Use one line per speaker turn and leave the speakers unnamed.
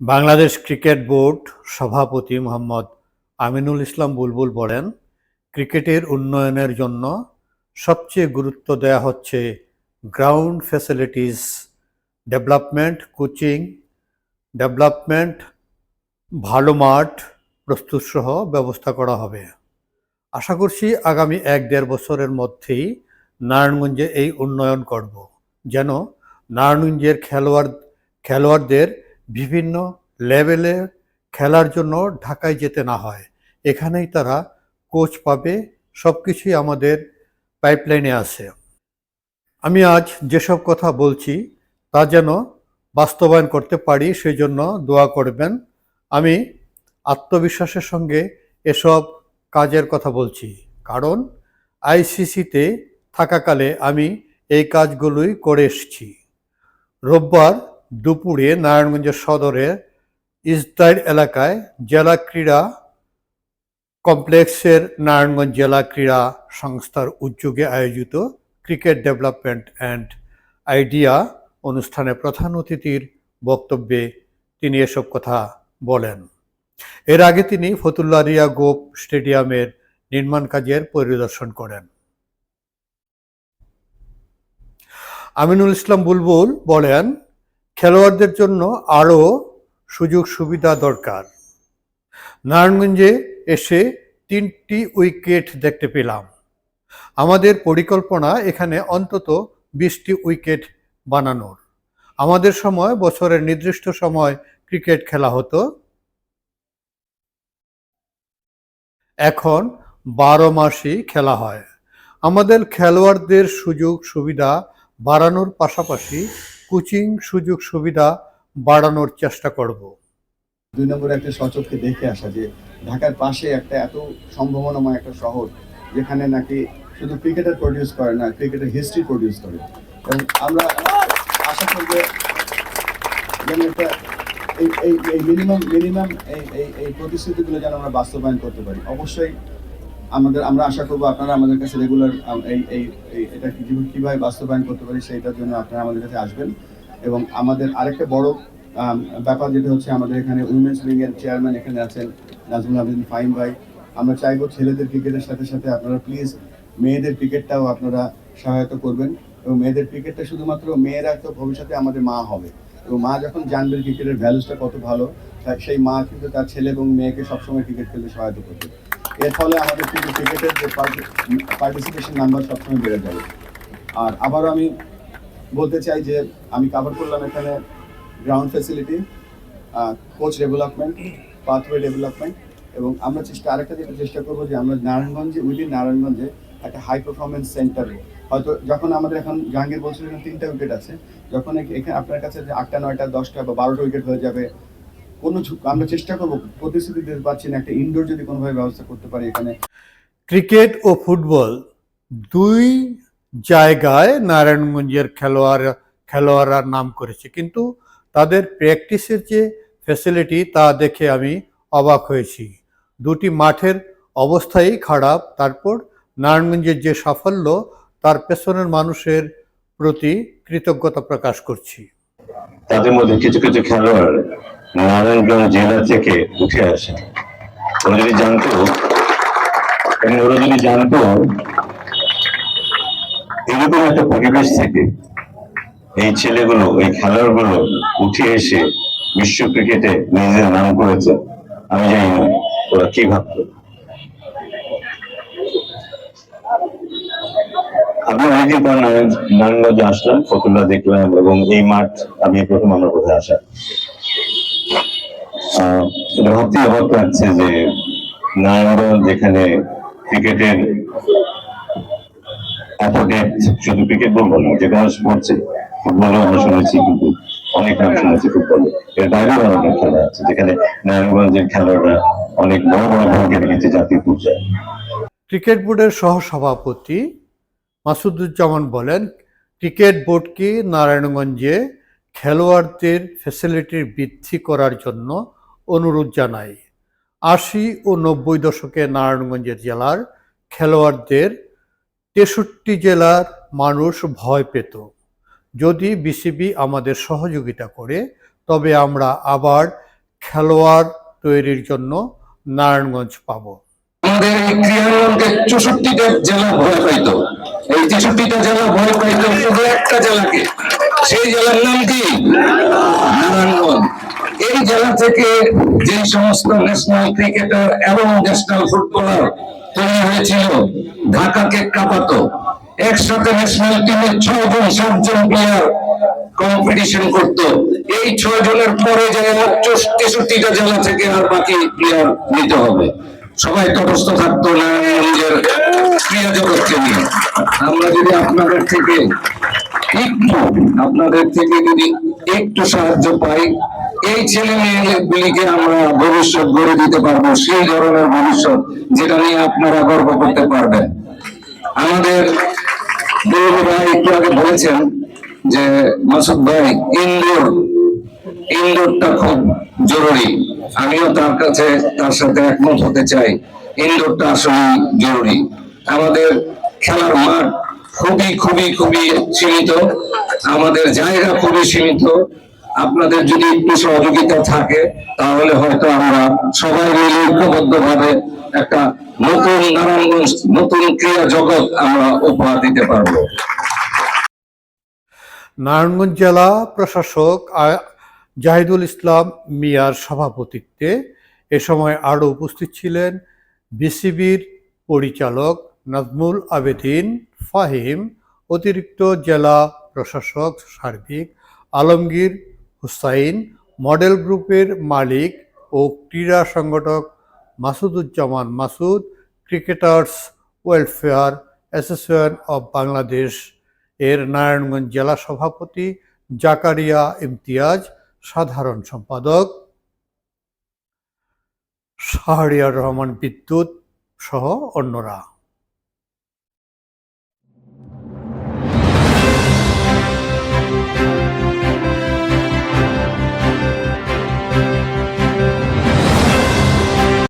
Bangladesh cricket board সভাপতি মোহাম্মদ আমিনুল ইসলাম বুলবুল বলেন, ক্রিকেটের উন্নয়নের জন্য সবচেয়ে গুরুত্ব দেওয়া হচ্ছে ground facilities development coaching development ভালো মাঠ প্রস্তুতসহ ব্যবস্থা করা হবে। আশা করছি আগামী এক দেড় বছরের মধ্যেই নারায়ণগঞ্জে এই উন্নয়ন করব। যেন নারায়ণগঞ্জের খেলোয়াড়, খেলোয়াড়দের বিভিন্ন লেভেলে খেলার জন্য ঢাকায় যেতে না হয়। এখানেই তারা কোচ পাবে সব কিছুই আমাদের পাইপলাইনে আছে। আমি আজ যেসব কথা বলছি, তা যেন বাস্তবায়ন করতে পারি সেই জন্য দোয়া করবেন। আমি আত্মবিশ্বাসের সঙ্গে এসব কাজের কথা বলছি। কারণ আইসিসিতে থাকাকালে আমি এই কাজগুলোই করে এসেছি। রোববার দুপুরে নারায়ণগঞ্জের সদরে ইসদাইর এলাকায় জেলা ক্রীড়া কমপ্লেক্সের নারায়ণগঞ্জ জেলা ক্রীড়া সংস্থার উদ্যোগে আয়োজিত ক্রিকেট ডেভেলপমেন্ট অ্যান্ড আইডিয়া অনুষ্ঠানে প্রধান অতিথির বক্তব্যে তিনি এসব কথা বলেন। এর আগে তিনি ফতুল্লা রিয়া গোপ স্টেডিয়ামের নির্মাণ কাজের পরিদর্শন করেন। আমিনুল ইসলাম বুলবুল বলেন খেলোয়াড়দের জন্য আরও সুযোগ সুবিধা দরকার। নারায়ণগঞ্জে এসে তিনটি উইকেট দেখতে পেলাম। আমাদের পরিকল্পনা এখানে অন্তত বিশটি উইকেট বানানোর। আমাদের সময়, বছরের নির্দিষ্ট সময় ক্রিকেট খেলা হতো। এখন বারো মাসই খেলা হয়। আমাদের খেলোয়াড়দের সুযোগ সুবিধা বাড়ানোর পাশাপাশি কোচিং সুযোগ সুবিধা বাড়ানোর চেষ্টা করব।
দুই নম্বরে একটা সচক্ষে দেখে আসা যে ঢাকার পাশে একটা এত সম্ভাবনাময় একটা শহর যেখানে নাকি শুধু ক্রিকেটার প্রডিউস করে না, ক্রিকেটের হিস্ট্রি প্রডিউস করে। এবং আমরা আশা করব যেন একটা এই মিনিমাম মিনিমাম এই এই প্রতিশ্রুতিগুলো যেন আমরা বাস্তবায়ন করতে পারি। অবশ্যই আমাদের, আমরা আশা করব আপনারা আমাদের কাছে রেগুলার এই এই এটা কীভাবে বাস্তবায়ন করতে পারি সেইটার জন্য আপনারা আমাদের কাছে আসবেন। এবং আমাদের আরেকটা বড় ব্যাপার যেটা হচ্ছে আমাদের এখানে উইমেন্স উইং এর চেয়ারম্যান এখানে আছেন নাজমুল আবেদিন ফাইম ভাই। আমরা চাইব ছেলেদের ক্রিকেটের সাথে সাথে আপনারা প্লিজ মেয়েদের ক্রিকেটটাও আপনারা সহায়তা করবেন। এবং মেয়েদের ক্রিকেটটা শুধুমাত্র মেয়েরা তো ভবিষ্যতে আমাদের মা হবে। এবং মা যখন জানবেন ক্রিকেটের ভ্যালুসটা কত ভালো সেই মা কিন্তু তার ছেলে এবং মেয়েকে সবসময় ক্রিকেট খেলতে সহায়তা করবে। এর ফলে আমাদের কিন্তু ক্রিকেটের যে পার্টিসিপেশন নাম্বার সবসময় বেড়ে যাবে। আর আবারও আমি বলতে চাই যে, আমি কাভার করলাম এখানে ground facility coach development pathway development এবং আমরা চেষ্টা আরেকটা যেটা চেষ্টা করব যে, আমরা নারায়ণগঞ্জে উইদিন নারায়ণগঞ্জে একটা হাই পারফরমেন্স সেন্টার হয়তো যখন আমাদের এখন জাহাঙ্গীর বলছিল তিনটা উইকেট আছে, যখন এখানে আপনার কাছে আটটা, নয়টা, দশটা বা বারোটা উইকেট হয়ে যাবে কোনো আমরা চেষ্টা করব প্রতিশ্রুতি দিতে পারছি না একটা ইনডোর যদি কোনোভাবে ব্যবস্থা করতে পারি এখানে।
ক্রিকেট ও ফুটবল দুই জায়গায় নারায়ণগঞ্জের খেলোয়াড় খেলোয়াড়রা নাম করেছে। কিন্তু তাদের প্র্যাকটিসের যে ফ্যাসিলিটি তা দেখে আমি অবাক হয়েছি। দুটি মাঠের অবস্থাই খারাপ তারপর নারায়ণগঞ্জের যে সাফল্য তার পেছনের মানুষের প্রতি কৃতজ্ঞতা প্রকাশ করছি।
তাদের মধ্যে কিছু কিছু খেলোয়াড় নারায়ণগঞ্জ জেলা থেকে উঠে আসে। ওরা যদি জানতো ওরা যদি জানতো, এরকম একটা পরিবেশ থেকে এই ছেলেগুলো, এই খেলোয়াড়গুলো উঠে এসে বিশ্ব ক্রিকেটে নিজের নাম করেছে, আমি জানি না ওরা কি ভাবতো। আমি অনেকদিন পর নারায়ণ- নারায়ণগঞ্জে আসলাম ফতুল্লা দেখলাম এবং এই মাঠ, আমি প্রথম আমার কোথায় আসা। ভাবতেই অবাক লাগছে যে নারায়ণগঞ্জ যেখানে ক্রিকেটের depth, শুধু ক্রিকেট বলব না যে কোনো স্পোর্টসে ফুটবলও আমরা শুনেছি কিন্তু অনেক নাম শুনেছি ফুটবলে এর বাইরেও অনেক খেলা আছে যেখানে নারায়ণগঞ্জের খেলোয়াড়রা অনেক বড় বড় ভূমিকা রেখেছে জাতীয় পর্যায়ে।
ক্রিকেট বোর্ডের সহসভাপতি মাসুদুজ্জামান বলেন ক্রিকেট বোর্ডকে নারায়ণগঞ্জে খেলোয়াড়দের ফ্যাসিলিটির বৃদ্ধি করার জন্য অনুরোধ জানাই। আশি ও নব্বই দশকে নারায়ণগঞ্জের জেলার খেলোয়াড়দের তেষট্টি জেলার মানুষ ভয় পেত। যদি বিসিবি আমাদের সহযোগিতা করে, তবে আমরা আবার খেলোয়াড় তৈরির জন্য নারায়ণগঞ্জ পাবো।
আমাদের এই ক্রিয়াঙ্গনকে চৌষট্টিটা জেলা ভয় পাইতো। এই তেষট্টিটা জেলা ভয় পাইতো শুধু একটা জেলাকে। সেই জেলার নাম কি? জেলা থেকে যে সমস্ত ন্যাশনাল ক্রিকেটার এবং ন্যাশনাল ফুটবলার তৈরি হয়েছিল, ঢাকাকে কাঁপাতো। একসাথে ন্যাশনাল টিমের ছয় জন সাতজন প্লেয়ার কম্পিটিশন করত। এই ছয় জনের পরে যায় তেষট্টিটা জেলা থেকে আর বাকি প্লেয়ার নিতে হবে। সবাই তটস্থ থাকতো নারায়ণগঞ্জের ক্রীড়া জগৎকে নিয়ে। আমরা যদি আপনাদের থেকে একটু, আপনাদের থেকে যদি একটু সাহায্য পাই এই ছেলে মেয়েগুলিকে আমরা ভবিষ্যৎ গড়ে দিতে পারব, সেই ধরনের ভবিষ্যৎ যেটা নিয়ে আপনারা গর্ব করতে পারবেন। আমাদের গৌরব ভাই একটু আগে বলেছেন যে, মাসুদ ভাই ইনডোর ইনডোরটা খুব জরুরি। আমিও তার কাছে, তার সাথে একমত হতে চাই, ইন্দোরটা আসলে জরুরি। আমাদের খেলার মাঠ খুবই খুবই খুবই সীমিত। আমাদের জায়গা খুবই সীমিত। আপনাদের যদি একটু সহযোগিতা থাকে, তাহলে হয়তো আমরা সবাই মিলে ঐক্যবদ্ধ ভাবে একটা নতুন নারায়ণগঞ্জ, নতুন ক্রীড়া জগৎ আমরা উপহার দিতে পারব।
নারায়ণগঞ্জ জেলা প্রশাসক জাহিদুল ইসলাম মিয়ার সভাপতিত্বে এ সময় আরও উপস্থিত ছিলেন বিসিবির পরিচালক নাজমুল আবেদিন ফাহিম, অতিরিক্ত জেলা প্রশাসক সার্বিক আলমগীর হুসাইন, মডেল গ্রুপের মালিক ও ক্রীড়া সংগঠক Masuduzzaman Masud, cricketers welfare association of Bangladesh. এর নারায়ণগঞ্জ জেলা সভাপতি জাকারিয়া ইমতিয়াজ, সাধারণ সম্পাদক শাহরিয়ার রহমান বিদ্যুৎ সহ অন্যরা।